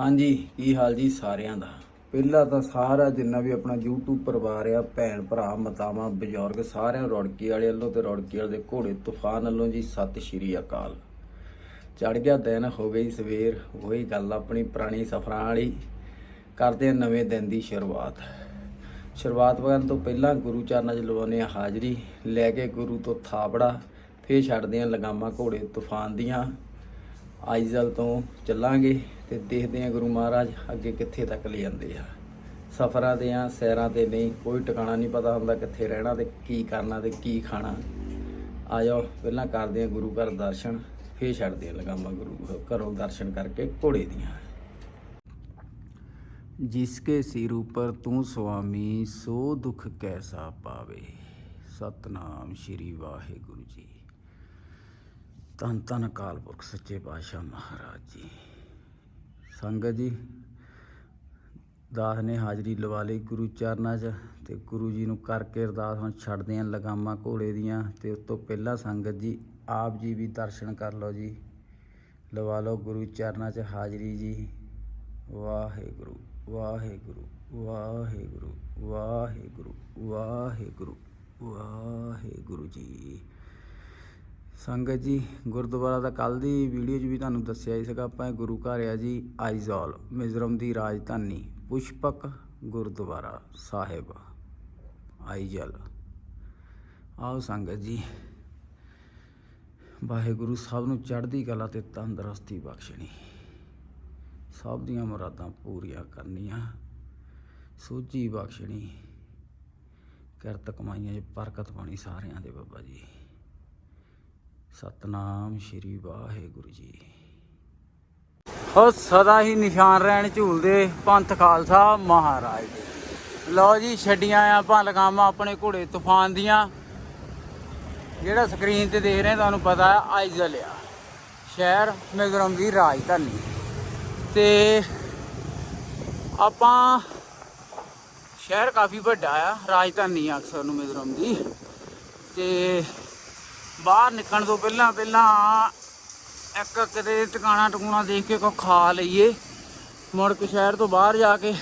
ਹਾਂਜੀ, ਕੀ ਹਾਲ ਜੀ ਸਾਰਿਆਂ ਦਾ? ਪਹਿਲਾਂ ਤਾਂ ਸਾਰਾ ਜਿੰਨਾ ਵੀ ਆਪਣਾ YouTube ਪਰਿਵਾਰ ਆ, ਭੈਣ ਭਰਾ, ਮਤਾਵਾਂ, ਬਜ਼ੁਰਗ, ਸਾਰਿਆਂ ਰੌੜਕੀ ਵਾਲੇ ਵੱਲੋਂ ਤੇ ਰੌੜਕੀ ਵਾਲੇ ਦੇ ਘੋੜੇ ਤੂਫਾਨ ਵੱਲੋਂ ਜੀ ਸਤਿ ਸ਼੍ਰੀ ਅਕਾਲ। ਚੜ ਗਿਆ ਦਿਨ, ਹੋ ਗਈ ਸਵੇਰ, ਉਹੀ ਗੱਲ ਆਪਣੀ ਪੁਰਾਣੀ ਸਫਰਾਂ ਵਾਲੀ। ਕਰਦੇ ਆ ਨਵੇਂ ਦਿਨ ਦੀ ਸ਼ੁਰੂਆਤ। ਸ਼ੁਰੂਆਤ ਕਰਨ ਤੋਂ ਪਹਿਲਾਂ ਗੁਰੂ ਚਰਨਾਂ 'ਚ ਲਵਾਉਂਦੇ ਆ ਹਾਜ਼ਰੀ, ਲੈ ਕੇ ਗੁਰੂ ਤੋਂ ਥਾਪੜਾ, ਫੇਰ ਛੱਡਦੇ ਆ ਲਗਾਮਾਂ ਘੋੜੇ ਤੂਫਾਨ ਦੀਆਂ। ਆਈਜ਼ਲ ਤੋਂ ਚੱਲਾਂਗੇ। ਤੇ ਦੇਖਦੇ ਆ ਗੁਰੂ ਮਹਾਰਾਜ ਅੱਗੇ ਕਿੱਥੇ ਤੱਕ ਲੈ ਜਾਂਦੇ ਆ। ਸਫ਼ਰਾਂ ਤੇ ਆ, ਸੈਰਾਂ ਤੇ ਨਹੀਂ, ਕੋਈ ਟਿਕਾਣਾ ਨਹੀਂ ਪਤਾ ਹੁੰਦਾ ਕਿੱਥੇ ਰਹਿਣਾ ਤੇ ਕੀ ਕਰਨਾ ਤੇ ਕੀ ਖਾਣਾ। ਆ ਜਾਓ ਪਹਿਲਾਂ ਕਰਦੇ ਆ ਗੁਰੂ ਘਰ ਦਰਸ਼ਨ, ਫੇਰ ਛੱਡਦੇ ਆ ਲਗਾਮਾਂ ਗੁਰੂ ਘਰੋਂ ਦਰਸ਼ਨ ਕਰਕੇ ਘੋੜੇ ਦੀਆਂ। ਜਿਸ ਕੇ ਸਿਰ ਉਪਰ ਤੂੰ ਸੁਆਮੀ, ਸੋ ਦੁਖ ਕੈਸਾ ਪਾਵੇ। ਸਤਨਾਮ ਸ਼੍ਰੀ ਵਾਹਿਗੁਰੂ ਜੀ। ਧੰਨ ਧੰਨ ਅਕਾਲ ਪੁਰਖ ਸੱਚੇ ਪਾਤਸ਼ਾਹ ਮਹਾਰਾਜ ਜੀ। ਸੰਗਤ ਜੀ, ਦਾਸ ਨੇ ਹਾਜ਼ਰੀ ਲਵਾ ਲਈ ਗੁਰੂ ਚਰਨਾਂ 'ਚ ਤੇ ਗੁਰੂ ਜੀ ਨੂੰ ਕਰਕੇ ਅਰਦਾਸ ਹੁਣ ਛੱਡਦੇ ਆਂ ਲਗਾਮਾਂ ਘੋੜੇ ਦੀਆਂ ਤੇ ਉਸ ਤੋਂ ਪਹਿਲਾਂ ਸੰਗਤ ਜੀ, ਆਪ ਜੀ ਵੀ ਦਰਸ਼ਨ ਕਰ ਲਓ ਜੀ, ਲਵਾ ਲਓ ਗੁਰੂ ਚਰਨਾਂ 'ਚ ਹਾਜ਼ਰੀ ਜੀ। ਵਾਹਿਗੁਰੂ ਵਾਹਿਗੁਰੂ ਵਾਹਿਗੁਰੂ ਵਾਹਿਗੁਰੂ ਵਾਹਿਗੁਰੂ ਵਾਹਿਗੁਰੂ ਜੀ। ਸੰਗਤ ਜੀ, ਗੁਰਦੁਆਰਾ ਦਾ ਕੱਲ ਦੀ ਵੀਡੀਓ 'ਚ ਵੀ ਤੁਹਾਨੂੰ ਦੱਸਿਆ ਹੀ ਸੀਗਾ ਆਪਾਂ, ਇਹ ਗੁਰੂ ਘਰ ਆ ਜੀ, ਆਈਜ਼ੋਲ, ਮਿਜ਼ੋਰਮ ਦੀ ਰਾਜਧਾਨੀ, ਪੁਸ਼ਪਕ ਗੁਰਦੁਆਰਾ ਸਾਹਿਬ, ਆਈਜ਼ਲ। ਆਓ ਸੰਗਤ ਜੀ, ਵਾਹਿਗੁਰੂ ਸਾਹਿਬ ਨੂੰ ਚੜ੍ਹਦੀ ਕਲਾ ਤੇ ਤੰਦਰੁਸਤੀ ਬਖਸ਼ਣੀ। ਸਭ ਦੀਆਂ ਮੁਰਾਦਾਂ ਪੂਰੀਆਂ ਕਰਨੀਆਂ ਸੋਝੀ ਬਖਸ਼ਣੀ। ਕਿਰਤ ਕਮਾਈਆਂ 'ਚ ਬਰਕਤ ਪਾਣੀ ਸਾਰਿਆਂ ਦੇ ਬਾਬਾ ਜੀ। ਸਤਨਾਮ ਸ਼੍ਰੀ ਵਾਹਿਗੁਰੂ ਜੀ। ਹੋ ਸਦਾ ਹੀ ਨਿਸ਼ਾਨ ਰਹਿਣ ਝੂਲਦੇ ਪੰਥ ਖਾਲਸਾ ਮਹਾਰਾਜ ਦੇ। ਲਓ ਜੀ, ਛੱਡੀਆਂ ਆ ਲਗਾਮਾਂ ਆਪਣੇ ਘੋੜੇ ਤੂਫਾਨ ਦੀਆਂ। ਜਿਹੜਾ ਸਕਰੀਨ ਤੇ ਦੇਖ ਰਹੇ, ਤੁਹਾਨੂੰ ਪਤਾ ਹੈ, ਆਈਜ਼ਲ ਆ। ਸ਼ਹਿਰ ਮਿਜ਼ੋਰਮ ਦੀ ਰਾਜਧਾਨੀ। ਤੇ ਆਪਾਂ ਸ਼ਹਿਰ ਕਾਫੀ ਵੱਡਾ ਆ, ਰਾਜਧਾਨੀ ਆ ਅਕਸਰ ਨੂੰ ਮਿਜ਼ੋਰਮ ਦੀ। ਤੇ ਬਾਹਰ ਨਿਕਲਣ ਤੋਂ ਪਹਿਲਾਂ ਪਹਿਲਾਂ ਇੱਕ ਕਿਤੇ ਟਿਕਾਣਾ ਟਕੂਣਾ ਦੇਖ ਕੇ ਕੋ ਖਾ ਲਈਏ। ਮੁੜ ਕੇ ਸ਼ਹਿਰ ਤੋਂ ਬਾਹਰ ਜਾ ਕੇ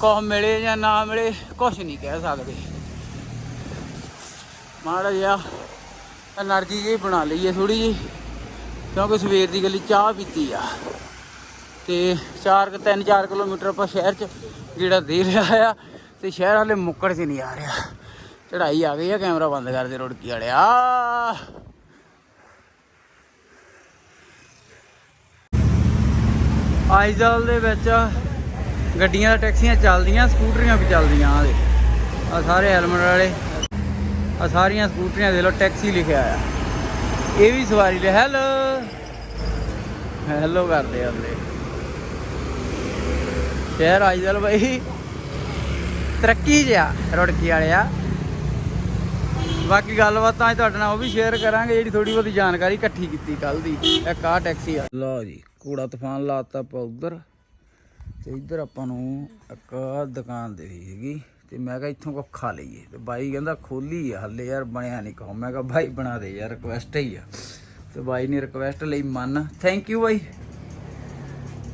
ਕੋ ਮਿਲੇ ਜਾਂ ਨਾ ਮਿਲੇ ਕੁਝ ਨਹੀਂ ਕਹਿ ਸਕਦੇ। ਮਾੜਾ ਜਿਹਾ એનર્ਜੀ ਜੀ ਬਣਾ ਲਈਏ ਥੋੜੀ ਜੀ ਕਿਉਂਕਿ ਸਵੇਰ ਦੀ ਗਲੀ ਚਾਹ ਪੀਤੀ ਆ। ਤੇ 4 3 4 ਕਿਲੋਮੀਟਰ ਆਪਾਂ ਸ਼ਹਿਰ ਚ ਜਿਹੜਾ ਦੇ ਲਿਆ ਆ, ਤੇ ਸ਼ਹਿਰ ਵਾਲੇ ਮੁੱਕੜ ਚ ਨਹੀਂ ਆ ਰਿਹਾ। ਚੜਾਈ ਆ ਗਈ ਆ, ਕੈਮਰਾ ਬੰਦ ਕਰ ਦੇ ਰੋੜਕੀ ਵਾਲਿਆ। ਆਈਜ਼ਲ ਦੇ ਵਿੱਚ ਗੱਡੀਆਂ, ਟੈਕਸੀਆਂ ਚੱਲਦੀਆਂ, ਸਕੂਟਰੀਆਂ ਵੀ ਚੱਲਦੀਆਂ ਆ ਦੇ ਆ ਸਾਰੇ ਹੈਲਮਟ ਵਾਲੇ ਆ ਸਾਰੀਆਂ ਸਕੂਟਰੀਆਂ ਦੇ ਲੋ ਟੈਕਸੀ ਲਿਖਿਆ ਆ। ਇਹ ਵੀ ਸਵਾਰੀ ਲੈ, ਹੈਲੋ। ਹੈਲੋ ਕਰਦੇ ਆਂਦੇ ਸ਼ਹਿਰ ਆਈਜ਼ਲ ਬਾਈ। ਤਰੱਕੀ ਜਿਆ ਰੁੜਕੀ ਵਾਲਿਆ। ਬਾਕੀ ਗੱਲਬਾਤ ਅੱਜ ਤੁਹਾਡੇ ਨਾਲ ਉਹ ਵੀ ਸ਼ੇਅਰ ਕਰਾਂਗੇ, ਜਿਹੜੀ ਥੋੜੀ ਬਹੁਤੀ ਜਾਣਕਾਰੀ ਇਕੱਠੀ ਕੀਤੀ ਕੱਲ ਦੀ ਇਹ ਕਾਰ ਟੈਕਸੀ ਆ ਲਓ ਜੀ, ਕੂੜਾ ਤੂਫਾਨ ਲਾਤਾ ਆਪਾਂ ਉਧਰ, ਤੇ ਇੱਧਰ ਆਪਾਂ ਨੂੰ ਇੱਕ ਦੁਕਾਨ ਦੇ ਹੈਗੀ ਤੇ ਮੈਂ ਕਿਹਾ ਇੱਥੋਂ ਕੋ ਖਾ ਲਈਏ, ਤੇ ਬਾਈ ਕਹਿੰਦਾ ਖੋਲੀ ਆ, ਹੱਲੇ ਯਾਰ ਬਣਿਆ ਨਹੀਂ ਕਹੋ ਮੈਂ ਕਿਹਾ ਬਾਈ ਬਣਾ ਦੇ ਯਾਰ ਰਿਕੁਐਸਟ ਹੀ ਆ। ਤੇ ਬਾਈ ਨੇ ਰਿਕੁਐਸਟ ਲਈ ਮੰਨ। ਥੈਂਕ ਯੂ ਬਾਈ।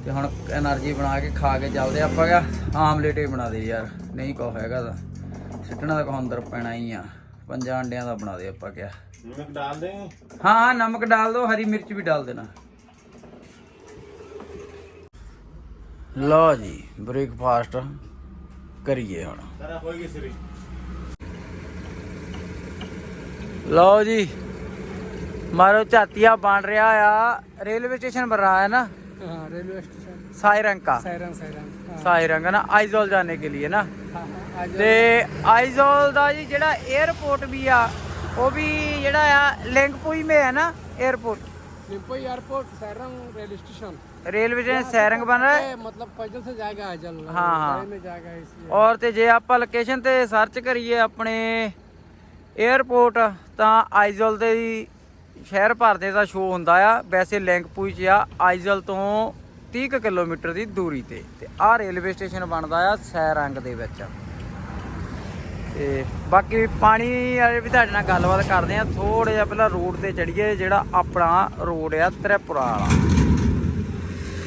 ਤੇ ਹੁਣ એનર્ਜੀ ਬਣਾ ਕੇ ਖਾ ਕੇ ਚੱਲਦੇ ਆਪਾਂ ਕਿਹਾ, ਆਮਲੇਟ ਹੀ ਬਣਾ ਦੇ ਯਾਰ, ਨਹੀਂ ਕਹੋ ਹੈਗਾ ਤਾਂ। ਸਿੱਟਣਾ ਤਾਂ ਕੋ ਅੰਦਰ ਪੈਣਾ ਹੀ ਆ। ਪੰਜਾਂ ਅੰਡਿਆਂ ਦਾ ਬਣਾ ਦੇ ਆਪਾਂ ਕਿਆ। ਨਮਕ ਡਾਲ ਦੇ। ਹਾਂ ਨਮਕ ਡਾਲ ਦੋ ਹਰੀ ਮਿਰਚ ਵੀ ਡਾਲ ਦੇਣਾ। ਲਓ ਜੀ ਬ੍ਰੇਕਫਾਸਟ ਕਰੀਏ ਹੁਣ। ਲਓ ਜੀ ਮਾਰੋ ਝਾਤੀਆ ਬਣ ਰਿਹਾ ਆ ਰੇਲਵੇ ਸਟੇਸ਼ਨ ਬਣ ਰਹਾ ਹੈ ਨਾ। हाँ रेलवे ਸਾਇਰੰਗ ਨਾ ਆਈਜ਼ੋਲ ਜਾਣੇ ਕੇ ਲਈ ਨਾ। ਤੇ ਆਈਜ਼ੋਲ ਦਾ ਜੀ ਜਿਹੜਾ 에어ਪੋਰਟ ਵੀ ਆ ਉਹ ਵੀ ਜਿਹੜਾ ਆ ਲਿੰਗਪੁਈ ਮੇ ਹੈ ਨਾ airport निम्पोई airport Sairang railway station railway station Sairang ਬਣ ਰਿਹਾ है ये मतलब पैदल से जाएगा अजल हाँ, हाँ। में जाएगा इसलिए ਔਰ ਤੇ ਜੇ ਆਪਾਂ ਲੋਕੇਸ਼ਨ ਤੇ ਸਰਚ ਕਰੀਏ ਆਪਣੇ 에어ਪੋਰਟ ਤਾਂ ਆਈਜ਼ੋਲ ਦੇ ਸ਼ਹਿਰ ਭਰ ਦੇ ਦਾ ਸ਼ੋਅ ਹੁੰਦਾ ਆ। ਵੈਸੇ ਲਿੰਕਪੁਈ ਚ ਆ, ਆਈਜ਼ਲ ਤੋਂ 30 ਕੁ ਕਿਲੋਮੀਟਰ ਦੀ ਦੂਰੀ ਤੇ। ਤੇ ਆਹ ਰੇਲਵੇ ਸਟੇਸ਼ਨ ਬਣਦਾ ਆ ਸੈਰੰਗ ਦੇ ਵਿੱਚ। ਤੇ ਬਾਕੀ ਪਾਣੀ ਵਾਲੇ ਵੀ ਤੁਹਾਡੇ ਨਾਲ ਗੱਲਬਾਤ ਕਰਦੇ ਆ। ਥੋੜਾ ਜਿਹਾ ਪਹਿਲਾਂ ਰੋਡ ਤੇ ਚੜੀਏ ਜਿਹੜਾ ਆਪਣਾ ਰੋਡ ਆ ਤ੍ਰਿਪੁਰਾ ਵਾਲਾ।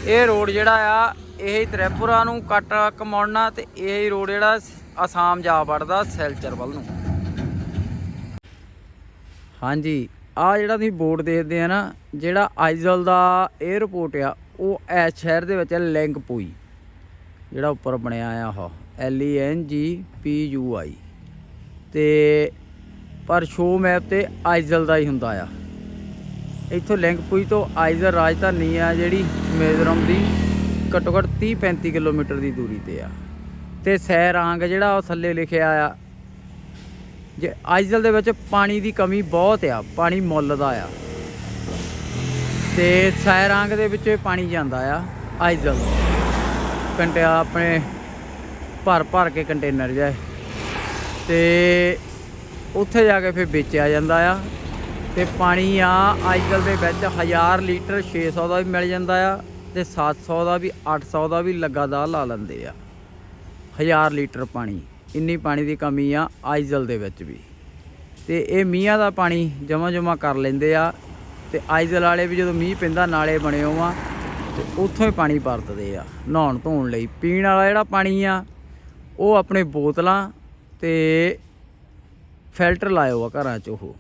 ਇਹ ਰੋਡ ਜਿਹੜਾ ਆ, ਇਹ ਤ੍ਰਿਪੁਰਾ ਨੂੰ ਕੱਟ ਕਮਾਉਣਾ ਤੇ ਇਹ ਰੋਡ ਜਿਹੜਾ ਅਸਾਮ ਜਾ ਵੜਦਾ ਸੈਲਚਰ ਵੱਲ ਨੂੰ। ਹਾਂਜੀ। ਆ ਜਿਹੜਾ ਤੁਸੀਂ ਬੋਰਡ ਦੇਖਦੇ ਆ ਨਾ, ਜਿਹੜਾ ਆਈਜ਼ਲ ਦਾ 에어ਪੋਰਟ ਆ, ਉਹ ਐ ਸ਼ਹਿਰ ਦੇ ਵਿੱਚ ਹੈ, ਲੈਂਗਪੂਈ। ਜਿਹੜਾ ਉੱਪਰ ਬਣਿਆ ਆ ਉਹ, L ਈ ਐਨ ਜੀ ਪੀ ਯੂ ਆਈ ਤੇ ਪਰ ਸ਼ੋ ਮੈਪ ਤੇ ਆਈਜ਼ਲ ਦਾ ਹੀ ਹੁੰਦਾ ਆ। ਇੱਥੋਂ ਲਿੰਕਪੁਈ ਤੋਂ ਆਈਜ਼ਲ ਰਾਜਧਾਨੀ ਆ, ਜਿਹੜੀ ਮਿਜ਼ੋਰਮ ਦੀ ਘੱਟੋ ਘੱਟ 30 35 ਕਿਲੋਮੀਟਰ ਦੀ ਦੂਰੀ ਤੇ ਆ। ਤੇ ਸੈਰਾਂਗ ਜਿਹੜਾ ਉਹ ਥੱਲੇ ਲਿਖਿਆ ਆ ਜੇ ਆਈਜ਼ਲ ਦੇ ਵਿੱਚ ਪਾਣੀ ਦੀ ਕਮੀ ਬਹੁਤ ਆ, ਪਾਣੀ ਮੁੱਲ ਦਾ ਆ। ਤੇ ਸੈਰਾਂਗ ਦੇ ਵਿੱਚ ਪਾਣੀ ਜਾਂਦਾ ਆ ਆਈਜ਼ਲ ਕੰਟਿਆ ਆਪਣੇ ਭਰ ਭਰ ਕੇ ਕੰਟੇਨਰ ਜਾਏ ਤੇ ਉੱਥੇ ਜਾ ਕੇ ਫਿਰ ਵੇਚਿਆ ਜਾਂਦਾ ਆ। ਤੇ ਪਾਣੀ ਆ ਆਈਜ਼ਲ ਦੇ ਵਿੱਚ 1000 ਲੀਟਰ 600 ਦਾ ਵੀ ਮਿਲ ਜਾਂਦਾ ਆ ਤੇ 700 ਦਾ ਵੀ 800 ਦਾ ਵੀ ਲਗਾਤਾਰ ਲਾ ਲੈਂਦੇ ਆ। 1000 ਲੀਟਰ ਪਾਣੀ। ਇੰਨੀ ਪਾਣੀ ਦੀ ਕਮੀ ਆ ਆਈਜ਼ਲ ਦੇ ਵਿੱਚ ਵੀ। ਤੇ ਇਹ ਮੀਂਹਾਂ ਦਾ ਪਾਣੀ ਜਮਾ ਜਮਾ ਕਰ ਲੈਂਦੇ ਆ ਤੇ ਆਈਜ਼ਲ ਵਾਲੇ ਵੀ ਜਦੋਂ ਮੀਂਹ ਪੈਂਦਾ ਨਾਲੇ ਬਣੇ ਹੋਂ ਆ ਤੇ ਉੱਥੋਂ ਹੀ ਪਾਣੀ ਵਰਤਦੇ ਆ, ਨਹਾਉਣ ਧੋਣ ਲਈ। ਪੀਣ ਵਾਲਾ ਜਿਹੜਾ ਪਾਣੀ ਆ, ਉਹ ਆਪਣੇ ਬੋਤਲਾਂ ਤੇ ਫਿਲਟਰ ਲਾਇਓ ਆ ਘਰਾਂ 'ਚ ਉਹ।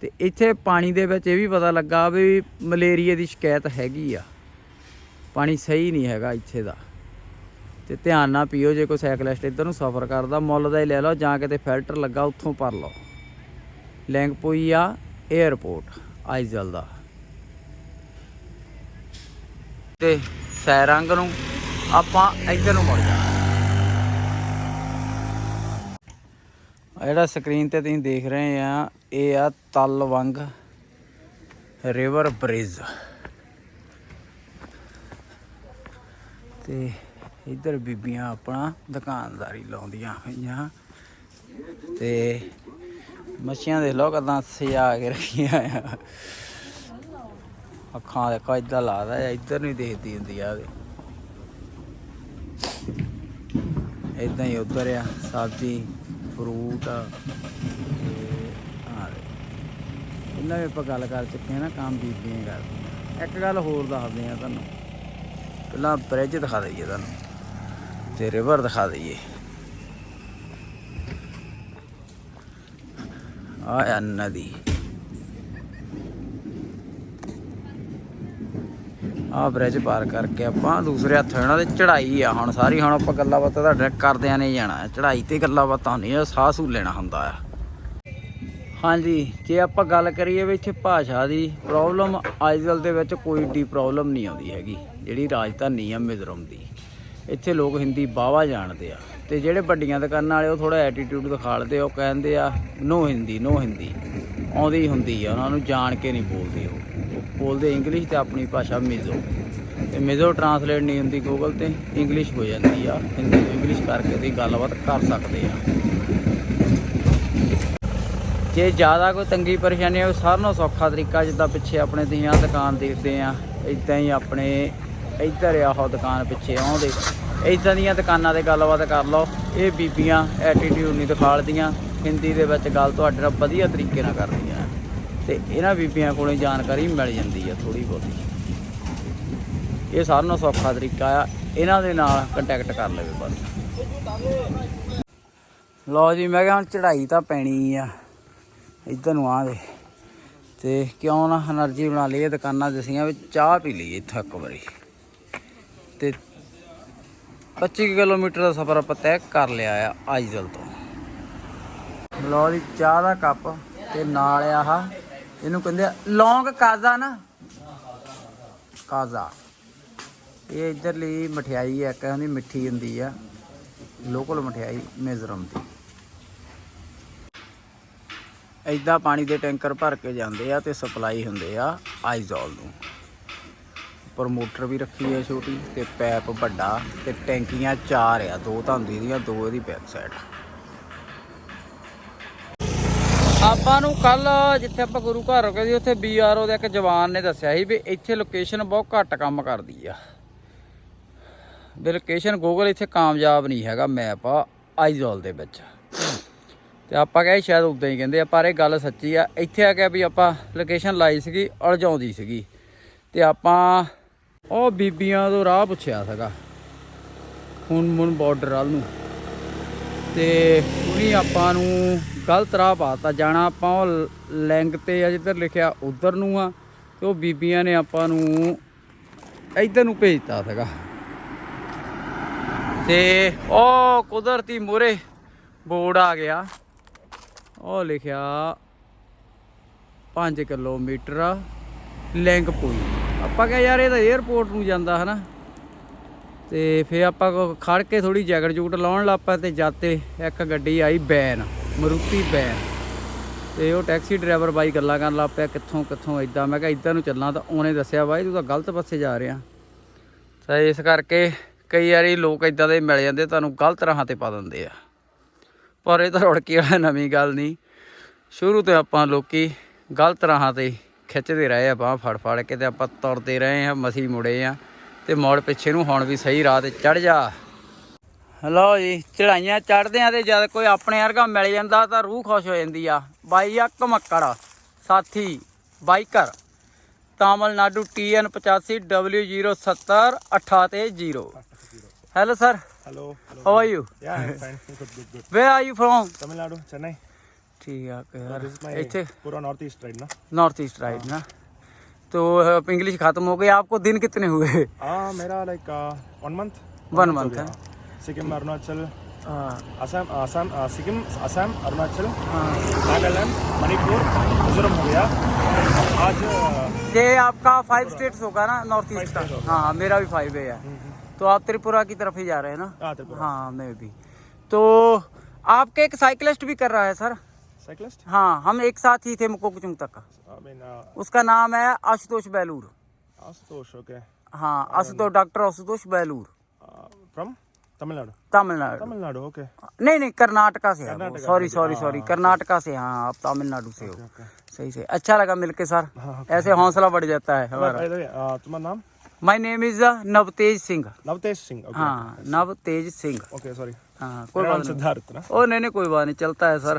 ਤੇ ਇੱਥੇ ਪਾਣੀ ਦੇ ਵਿੱਚ ਇਹ ਵੀ ਪਤਾ ਲੱਗਾ ਵੀ ਮਲੇਰੀਆ ਦੀ ਸ਼ਿਕਾਇਤ ਹੈਗੀ ਆ। ਪਾਣੀ ਸਹੀ ਨਹੀਂ ਹੈਗਾ ਇੱਥੇ ਦਾ। ਤੇ ਧਿਆਨ ਨਾਲ ਪੀਓ, ਜੇ ਕੋਈ ਸਾਈਕਲਿਸਟ ਇੱਧਰ ਨੂੰ ਸਫ਼ਰ ਕਰਦਾ, ਮੁੱਲ ਦਾ ਹੀ ਲੈ ਲਓ, ਜਾਂ ਕਿਤੇ ਫਿਲਟਰ ਲੱਗਾ, ਉੱਥੋਂ ਭਰ ਲਓ। ਲੈਂਗਪੋਈ ਆ 에어ਪੋਰਟ ਆਈਜ਼ਲ ਦਾ। ਤੇ ਸੈਰੰਗ ਨੂੰ ਆਪਾਂ ਇੱਧਰ ਨੂੰ ਮੁੜ ਜਾਣਾ। ਜਿਹੜਾ ਸਕਰੀਨ ਤੇ ਤੁਸੀਂ ਦੇਖ ਰਹੇ ਆ, ਇਹ ਆ ਤਲਵੰਗ ਰਿਵਰ ਬ੍ਰਿਜ। ਤੇ ਇੱਧਰ ਬੀਬੀਆਂ ਆਪਣਾ ਦੁਕਾਨਦਾਰੀ ਲਾਉਂਦੀਆਂ ਹੋਈਆਂ ਤੇ ਮੱਛੀਆਂ ਦੇ ਲਓ ਕਦਾਂ ਸਜਾ ਕੇ ਰੱਖੀਆਂ ਆ। ਅੱਖਾਂ ਦੇਖੋ ਇਦਾਂ ਲਾਦਾ ਇੱਧਰ ਨਹੀਂ ਦੇਖਦੀ ਹੁੰਦੀ ਆ ਇਹਦੇ ਇਦਾਂ ਹੀ ਉਧਰ ਆ, ਸਬਜ਼ੀ, ਫਰੂਟ ਇਹਨਾਂ ਵੀ ਆਪਾਂ ਗੱਲ ਕਰ ਚੁੱਕੇ ਹਾਂ ਨਾ ਕੰਮ ਬੀਬੀਆਂ ਕਰਦੀਆਂ। ਇੱਕ ਗੱਲ ਹੋਰ ਦੱਸਦੇ ਆ ਤੁਹਾਨੂੰ। ਪਹਿਲਾਂ ਬ੍ਰਿਜ ਦਿਖਾ ਦਈਏ ਤੁਹਾਨੂੰ। ਤੇ ਰਿਵਰ ਦਿਖਾ ਦਈਏ। ਆ ਆ ਨਦੀ। ਆ ਬ੍ਰਿਜ ਪਾਰ ਕਰਕੇ ਆਪਾਂ ਦੂਸਰੇ ਹੱਥ ਇਹਨਾਂ ਦੇ ਚੜਾਈ ਆ ਹੁਣ ਸਾਰੀ। ਹੁਣ ਆਪਾਂ ਗੱਲਾਂ ਬਾਤਾਂ ਤੁਹਾਡੇ ਕਰਦਿਆਂ ਨੇ ਜਾਣਾ ਹੈ। ਚੜਾਈ ਤੇ ਗੱਲਾਂ ਬਾਤਾਂ ਨਹੀਂ ਆ ਸਾਹ ਸੂ ਲੈਣਾ ਹੁੰਦਾ ਆ। ਹਾਂਜੀ, ਜੇ ਆਪਾਂ ਗੱਲ ਕਰੀਏ ਵੀ ਇੱਥੇ ਭਾਸ਼ਾ ਦੀ ਪ੍ਰੋਬਲਮ ਆਈਜ਼ਲ ਦੇ ਵਿੱਚ ਕੋਈ ਏਡੀ ਪ੍ਰੋਬਲਮ ਨਹੀਂ ਆਉਂਦੀ ਹੈਗੀ। ਜਿਹੜੀ ਰਾਜਧਾਨੀ ਆ ਮਿਜ਼ੋਰਮ ਦੀ। ਇੱਥੇ ਲੋਕ ਹਿੰਦੀ ਬਾਵਾ ਜਾਣਦੇ ਆ। ਤੇ ਜਿਹੜੇ ਵੱਡੀਆਂ ਦੁਕਾਨਾਂ ਵਾਲੇ ਉਹ ਥੋੜਾ ਐਟੀਟਿਊਡ ਦਿਖਾਲਦੇ ਉਹ ਕਹਿੰਦੇ ਆ ਨੋ ਹਿੰਦੀ ਨੋ ਹਿੰਦੀ ਆਉਂਦੀ ਹੁੰਦੀ ਆ, ਉਹਨਾਂ ਨੂੰ ਜਾਣ ਕੇ ਨਹੀਂ ਬੋਲਦੇ ਉਹ। ਬੋਲਦੇ ਇੰਗਲਿਸ਼ ਤੇ ਆਪਣੀ ਭਾਸ਼ਾ ਮਿਜ਼ੋ ਤੇ ਮਿਜ਼ੋ ਟਰਾਂਸਲੇਟ ਨਹੀਂ ਹੁੰਦੀ ਗੂਗਲ ਤੇ ਇੰਗਲਿਸ਼ ਹੋ ਜਾਂਦੀ ਆ। ਹਿੰਦੀ ਇੰਗਲਿਸ਼ ਕਰਕੇ ਦੀ ਗੱਲਬਾਤ ਕਰ ਸਕਦੇ ਆ। ਜੇ ਜ਼ਿਆਦਾ ਕੋਈ ਤੰਗੀ ਪਰੇਸ਼ਾਨੀ ਹੋਵੇ ਸਾਰਿਆਂ ਨੂੰ ਸੌਖਾ ਤਰੀਕਾ ਜਿੱਦਾਂ ਪਿੱਛੇ ਆਪਣੇ ਦੀਆਂ ਦੁਕਾਨ ਦੇਖਦੇ ਆ ਇਦਾਂ ਹੀ ਆਪਣੇ ਇੱਧਰ ਆ ਆਹੋ ਦੁਕਾਨ ਪਿੱਛੇ ਆਉਂਦੇ ਇਦਾਂ ਦੀਆਂ ਦੁਕਾਨਾਂ ਤੇ ਗੱਲਬਾਤ ਕਰ ਲਓ। ਇਹ ਬੀਬੀਆਂ ਐਟੀਟਿਊਡ ਨਹੀਂ ਦਿਖਾਲਦੀਆਂ। ਹਿੰਦੀ ਦੇ ਵਿੱਚ ਗੱਲ ਤੁਹਾਡੇ ਨਾਲ ਵਧੀਆ ਤਰੀਕੇ ਨਾਲ ਕਰਦੀਆਂ। ਤੇ ਇਹਨਾਂ ਬੀਬੀਆਂ ਕੋਲੇ ਜਾਣਕਾਰੀ ਮਿਲ ਜਾਂਦੀ ਆ ਥੋੜੀ ਬਹੁਤੀ। ਇਹ ਸਾਰਿਆਂ ਨੂੰ ਸੌਖਾ ਤਰੀਕਾ ਆ। ਇਹਨਾਂ ਦੇ ਨਾਲ ਕੰਟੈਕਟ ਕਰ ਲਵੇ ਬਸ। ਲਓ ਜੀ, ਮੈਂ ਕਿਹਾ ਹੁਣ ਚੜ੍ਹਾਈ ਤਾਂ ਪੈਣੀ ਆ। ਇਧਰ ਨੂੰ ਆ ਦੇ। ਤੇ ਕਿਉਂ ਨਾ એનર્ਜੀ ਬਣਾ ਲਈਏ ਦੁਕਾਨਾਂ ਦਸੀਆਂ ਵਿੱਚ, ਚਾਹ ਪੀ ਲਈਏ ਇੱਥੇ ਇੱਕ ਵਾਰੀ। 25 ਕਿਲੋਮੀਟਰ ਦਾ ਸਫ਼ਰ ਆਪਾਂ ਤੈਅ ਕਰ ਲਿਆ ਆ ਆਈਜ਼ਲ ਤੋਂ। ਲਓ ਜੀ, ਚਾਹ ਦਾ ਕੱਪ ਤੇ ਨਾਲ ਆਹ, ਇਹਨੂੰ ਕਹਿੰਦੇ ਲੌਂਗ ਕਾਜ਼ਾ ਨਾ। ਕਾਜ਼ਾ। ਇਹ ਇਧਰਲੀ ਮਠਿਆਈ ਹੈ ਕਹਿੰਦੀ ਮਿੱਠੀ ਹੁੰਦੀ ਆ ਲੋਕਲ ਮਠਿਆਈ, ਮਿਜ਼ੋਰਮ ਦੀ। ਐਦਾਂ ਪਾਣੀ ਦੇ ਟੈਂਕਰ ਭਰ ਕੇ ਜਾਂਦੇ ਆ ਤੇ ਸਪਲਾਈ ਹੁੰਦੇ ਆ ਆਈਜ਼ੋਲ ਨੂੰ। ਉੱਪਰ ਮੋਟਰ ਵੀ ਰੱਖੀ ਹੈ ਛੋਟੀ ਤੇ ਪੈਪ ਵੱਡਾ ਤੇ ਟੈਂਕੀਆਂ ਚਾਰ ਆ, ਦੋ ਧਾਂਦੀ ਦੀਆਂ, ਦੋ ਇਹਦੀ ਬੈਕ ਸਾਈਡ ਆਪਾਂ ਨੂੰ ਕੱਲ ਜਿੱਥੇ ਆਪਾਂ ਗੁਰੂ ਘਰ ਰੁਕੇ ਸੀ, ਉੱਥੇ ਬੀਆਰਓ ਦੇ ਇੱਕ ਜਵਾਨ ਨੇ ਦੱਸਿਆ ਸੀ ਵੀ ਇੱਥੇ ਲੋਕੇਸ਼ਨ ਬਹੁਤ ਘੱਟ ਕੰਮ ਕਰਦੀ ਆ। ਵੀ ਲੋਕੇਸ਼ਨ ਗੂਗਲ ਇੱਥੇ ਕਾਮਯਾਬ ਨਹੀਂ ਹੈਗਾ ਮੈਪ ਆ ਆਈਜ਼ੋਲ ਦੇ ਵਿੱਚ। ਤੇ ਆਪਾਂ ਕਹੇ ਸ਼ਾਇਦ ਉਦਾਂ ਹੀ ਕਹਿੰਦੇ ਆ, ਪਰ ਇਹ ਗੱਲ ਸੱਚੀ ਆ, ਇੱਥੇ ਆ ਗਿਆ ਵੀ ਆਪਾਂ ਲੋਕੇਸ਼ਨ ਲਾਈ ਸੀਗੀ, ਅਲਝਾਉਂਦੀ ਸੀਗੀ। ਤੇ ਆਪਾਂ ਉਹ ਬੀਬੀਆਂ ਤੋਂ ਰਾਹ ਪੁੱਛਿਆ ਸੀਗਾ, ਹੁਣ ਮੁਨ ਬਾਰਡਰ ਵਾਲ ਨੂੰ। ਤੇ ਉਹਨੇ ਆਪਾਂ ਨੂੰ ਗਲਤ ਰਾਹ ਪਾਤਾ, ਜਾਣਾ ਆਪਾਂ ਉਹ ਲਿੰਕ ਤੇ ਆ ਜਿੱਧਰ ਲਿਖਿਆ ਉਧਰ ਨੂੰ ਆ, ਤੇ ਉਹ ਬੀਬੀਆਂ ਨੇ ਆਪਾਂ ਨੂੰ ਇੱਧਰ ਨੂੰ ਭੇਜਤਾ ਸੀਗਾ। ਤੇ ਉਹ ਕੁਦਰਤੀ ਮੂਰੇ ਬੋਰਡ ਆ ਗਿਆ। ਉਹ ਲਿਖਿਆ 5 ਕਿਲੋਮੀਟਰ ਆ। ਲਿੰਕ ਪੂਈ ਆਪਾਂ ਕਿਹਾ ਯਾਰ ਇਹ ਤਾਂ 에어ਪੋਰਟ ਨੂੰ ਜਾਂਦਾ ਹਨਾ। ਤੇ ਫੇ ਆਪਾਂ ਕੋ ਖੜ ਕੇ ਥੋੜੀ ਜੈਕਟ ਜੂਟ ਲਾਉਣ ਲੱਪਾ ਤੇ ਜਾਤੇ ਇੱਕ ਗੱਡੀ ਆਈ ਬੈਨ, ਮਰੂਤੀ ਬੈਨ। ਤੇ ਉਹ ਟੈਕਸੀ ਡਰਾਈਵਰ ਬਾਈ ਗੱਲਾਂ ਕਰਨ ਲੱਗ ਪਿਆ, ਕਿੱਥੋਂ ਕਿੱਥੋਂ ਇਦਾਂ ਮੈਂ ਕਿਹਾ ਇਦਾਂ ਨੂੰ ਚੱਲਣਾ ਤਾਂ ਉਹਨੇ ਦੱਸਿਆ, ਬਾਈ ਤੂੰ ਤਾਂ ਗਲਤ ਪਾਸੇ ਜਾ ਰਿਹਾ। ਤਾਂ ਇਸ ਕਰਕੇ ਕਈ ਵਾਰੀ ਲੋਕ ਇਦਾਂ ਦੇ ਮਿਲ ਜਾਂਦੇ ਤੁਹਾਨੂੰ ਗਲਤ ਰਾਹਾਂ ਤੇ ਪਾ ਦਿੰਦੇ ਆ। ਪਰ ਇਹ ਤਾਂ ਰੁੜਕੀ ਵਾਲਾ ਨਵੀਂ ਗੱਲ ਨਹੀਂ। ਸ਼ੁਰੂ ਤੋਂ ਆਪਾਂ ਲੋਕੀ ਗਲਤ ਰਾਹਾਂ ਤੇ ਖਿੱਚਦੇ ਰਹੇ ਆ ਬਾਹ ਫੜ ਫੜ ਕੇ ਤੇ ਆਪਾਂ ਤੁਰਦੇ ਰਹੇ ਆ ਮਸੀ ਮੁੜੇ ਆ ਤੇ ਮੋੜ ਪਿੱਛੇ ਨੂੰ ਹੁਣ ਵੀ ਸਹੀ ਰਾਹ ਤੇ ਚੜ ਜਾ ਲਓ ਜੀ ਚੜਾਈਆਂ ਚੜਦੇ ਆ ਤੇ ਜਦ ਕੋਈ ਆਪਣੇ ਵਰਗਾ ਮਿਲ ਜਾਂਦਾ ਤਾਂ ਰੂਹ ਖੁਸ਼ ਹੋ ਜਾਂਦੀ ਆ ਬਾਈ ਆ ਘਮੱਕੜ ਸਾਥੀ biker Tamil Nadu TN 85 W070 0 hello sir Hello. Hello. How are you Yeah, I'm fine. Good, good, good. Where are you from Tamil Nadu, Chennai. North east ride ना? तो इंग्लिश खत्म हो गई आपको दिन कितने हुए? आ, मेरा like one month one month है सिक्किम अरुणाचल हाँ। असम असम सिक्किम असम अरुणाचल हाँ। नागालैंड मणिपुर मिजोरम हो गया। आज ये आपका फाइव स्टेट्स होगा ना नॉर्थ ईस्ट का? हाँ मेरा भी फाइव है हम्म, हम्म। तो आप त्रिपुरा की तरफ़ ही जा रहे हैं ना? हाँ, हाँ मैं भी। तो आपके एक साइकिलिस्ट भी कर रहा है सर cyclist. हाँ हम एक साथ ही थे मुकोकचुंग तक। Mean uh, उसका नाम है आशुतोष बैलूर। Asutosh, okay. हाँ Ashutosh doctor Ashutosh Belur. Uh, Tamil Nadu. Tamil Nadu. Tamil Nadu, okay. नहीं नहीं कर्नाटका से सॉरी सॉरी सॉरी कर्नाटका से हाँ आप तमिलनाडु से हो। सही से अच्छा लगा मिलके सर। हाँ, ऐसे हौसला बढ़ जाता है हमारा। uh, तुम्हारा नाम? My name is Navtej Singh. Navtej Singh. हाँ नवतेज सिंह। Okay, sorry. हाँ कोई बात नहीं। सिद्धार्थ ओ नहीं नहीं कोई बात नहीं चलता है सर।